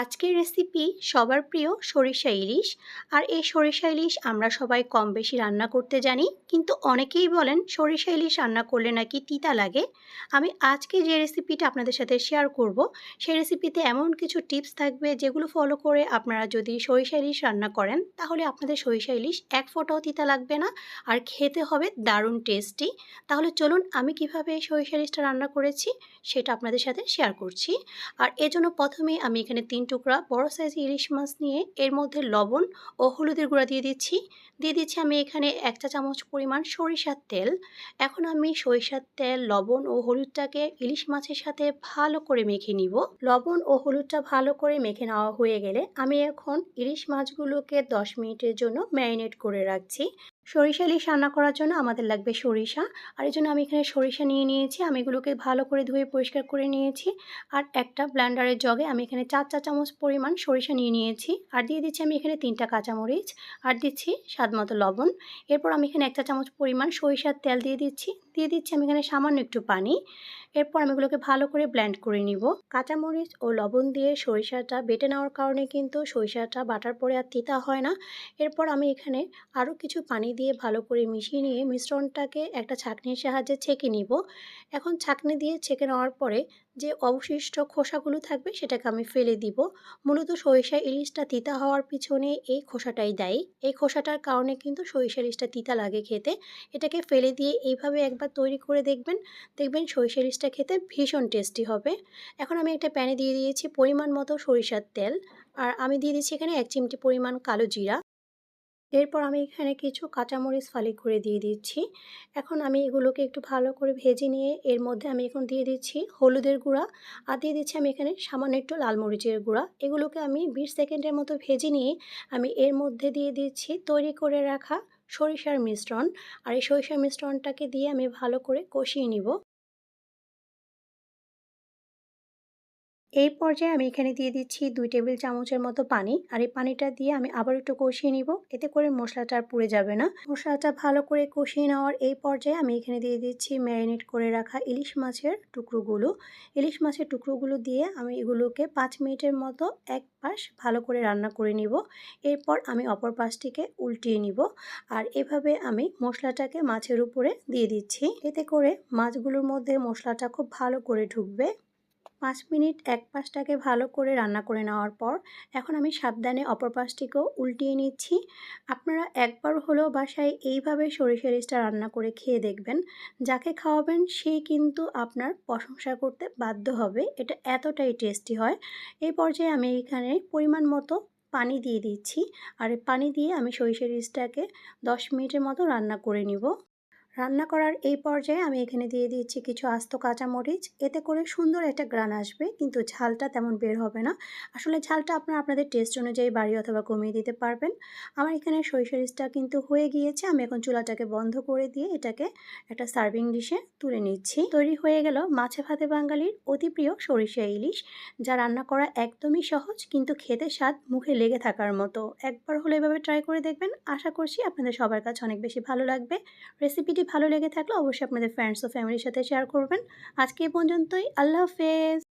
আজকের রেসিপি সবার প্রিয় সরিষা ইলিশ। আর এই সরিষা ইলিশ আমরা সবাই কম বেশি রান্না করতে জানি, কিন্তু অনেকেই বলেন সরিষা ইলিশ রান্না করলে নাকি তিতা লাগে। আমি আজকে যে রেসিপিটা আপনাদের সাথে শেয়ার করব, সেই রেসিপিতে এমন কিছু টিপস থাকবে যেগুলো ফলো করে আপনারা যদি সরিষা ইলিশ রান্না করেন, তাহলে আপনাদের সরিষা ইলিশ এক ফোঁটাও তিতা লাগবে না আর খেতে হবে দারুণ টেস্টি তাহলে চলুন আমি কীভাবে সরিষা ইলিশটা রান্না করেছি, সেটা আপনাদের সাথে শেয়ার করছি। আর এজন্য প্রথমেই আমি এখানে তিন টুকরা, বড় সাইজের ইলিশ মাছ নিয়ে এর মধ্যে লবণ ও হলুদের গুঁড়া দিয়ে দিচ্ছি। দিয়ে দিচ্ছি আমি এখানে এক চা চামচ পরিমাণ সরিষার তেল। এখন আমি সরিষার তেল, লবণ ও হলুদটাকে ইলিশ মাছের সাথে ভালো করে মেখে নিব। লবণ ও হলুদটা ভালো করে মেখে নেওয়া হয়ে গেলে আমি এখন ইলিশ মাছগুলোকে দশ মিনিটের জন্য ম্যারিনেট করে রাখছি। সরিষা ইলিশ রান্না করার জন্য আমাদের লাগবে সরিষা। আর এই জন্য আমি এখানে সরিষা নিয়ে নিয়েছি, আমি এগুলোকে ভালো করে ধুয়ে পরিষ্কার করে নিয়েছি। আর একটা ব্ল্যান্ডারের জগে আমি এখানে চার চা চামচ পরিমাণ সরিষা নিয়ে নিয়েছি। আর দিয়ে দিচ্ছি আমি এখানে তিনটা কাঁচামরিচ, আর দিচ্ছি স্বাদ মতো লবণ। এরপর আমি এখানে একটা চামচ পরিমাণ সরিষার তেল দিয়ে দিচ্ছি। দিয়ে দিচ্ছি আমি এখানে সামান্য একটু পানি। এরপর আমি এগুলোকে ভালো করে ব্ল্যান্ড করে নিব। কাঁচামরিচ ও লবণ দিয়ে সরিষাটা বেটে নেওয়ার কারণে কিন্তু সরিষাটা বাটার পরে আর তিতা হয় না। এরপর আমি এখানে আরও কিছু পানি দিয়ে ভালো করে মিশিয়ে নিয়ে মিশ্রণটাকে একটা ছাঁকনির সাহায্যে ছেঁকে নিব। এখন ছাঁকনি দিয়ে ছেঁকে নেওয়ার পরে যে অবশিষ্ট খোসাগুলো থাকবে সেটাকে আমি ফেলে দিব। মূলত সরিষা ইলিশটা তিতা হওয়ার পিছনে এই খোসাটাই দেয়। এই খোসাটার কারণে কিন্তু সরিষা ইলিশটা তিতা লাগে খেতে। এটাকে ফেলে দিয়ে এইভাবে একবার তৈরি করে দেখবেন। দেখবেন সরিষা ইলিশটা খেতে ভীষণ টেস্টি হবে। এখন আমি একটা প্যানে দিয়ে দিয়েছি পরিমাণ মতো সরিষার তেল। আর আমি দিয়ে দিচ্ছি এখানে এক চিমটি পরিমাণ কালো জিরা। এরপর আমি এখানে কিছু কাঁচামরিচ ফালি করে দিয়ে দিচ্ছি। এখন আমি এগুলোকে একটু ভালো করে ভেজে নিয়ে এর মধ্যে আমি এখন দিয়ে দিচ্ছি হলুদের গুঁড়া। আর দিয়ে দিচ্ছি আমি এখানে সামান্য একটু লাল মরিচের গুঁড়া। এগুলোকে আমি বিশ সেকেন্ডের মতো ভেজে নিয়ে আমি এর মধ্যে দিয়ে দিচ্ছি তৈরি করে রাখা সরিষার মিশ্রণ। আর এই সরিষার মিশ্রণটাকে দিয়ে আমি ভালো করে কষিয়ে নিব। এই পর্যায়ে আমি এখানে দিয়ে দিচ্ছি দুই টেবিল চামচের মতো পানি। আর এই পানিটা দিয়ে আমি আবার একটু কষিয়ে নিব। এতে করে মশলাটা আর পুড়ে যাবে না। মশলাটা ভালো করে কষিয়ে নেওয়ার এই পর্যায়ে আমি এখানে দিয়ে দিচ্ছি ম্যারিনেট করে রাখা ইলিশ মাছের টুকরোগুলো। ইলিশ মাছের টুকরোগুলো দিয়ে আমি এগুলোকে পাঁচ মিনিটের মতো এক পাশ ভালো করে রান্না করে নিব। এরপর আমি অপর পাশটিকে উল্টিয়ে নিব। আর এভাবে আমি মশলাটাকে মাছের উপরে দিয়ে দিচ্ছি। এতে করে মাছগুলোর মধ্যে মশলাটা খুব ভালো করে ঢুকবে। পাঁচ মিনিট এক পাশটাকে ভালো করে রান্না করে নেওয়ার পর এখন আমি সাবধানে অপর পাশটিকেও উল্টিয়ে নিচ্ছি। আপনারা একবার হলেও বাসায় এইভাবে সরিষা ইলিশটা রান্না করে খেয়ে দেখবেন। যাকে খাওয়াবেন সেই কিন্তু আপনার প্রশংসা করতে বাধ্য হবে। এটা এতটাই টেস্টি হয়। এই পর্যায়ে আমি এখানে পরিমাণ মতো পানি দিয়ে দিচ্ছি। আর পানি দিয়ে আমি সরিষা ইলিশটাকে দশ মিনিটের মতো রান্না করে নিব। রান্না করার এই পর্যায়ে আমি এখানে দিয়ে দিচ্ছি কিছু আস্ত কাঁচামরিচ। এতে করে সুন্দর একটা গ্রান আসবে, কিন্তু ঝালটা তেমন বের হবে না। আসলে ঝালটা আপনারা আপনাদের টেস্ট অনুযায়ী বাড়ি অথবা কমিয়ে দিতে পারবেন। আমার এখানে সরিষারিচটা কিন্তু হয়ে গিয়েছে। আমি এখন চুলাটাকে বন্ধ করে দিয়ে এটাকে একটা সার্ভিং ডিশে তুলে নিচ্ছি। তৈরি হয়ে গেল মাছে ভাতে বাঙালির অতি প্রিয় সরিষা ইলিশ, যা রান্না করা একদমই সহজ, কিন্তু খেতে স্বাদ মুখে লেগে থাকার মতো। একবার হলে এভাবে ট্রাই করে দেখবেন। আশা করছি আপনাদের সবার কাছে অনেক বেশি ভালো লাগবে। রেসিপিটি ভালো লেগে থাকলে অবশ্যই আপনাদের ফ্রেন্ডস ও ফ্যামিলির সাথে শেয়ার করবেন। আজকে এই পর্যন্তই, আল্লাহ হাফেজ।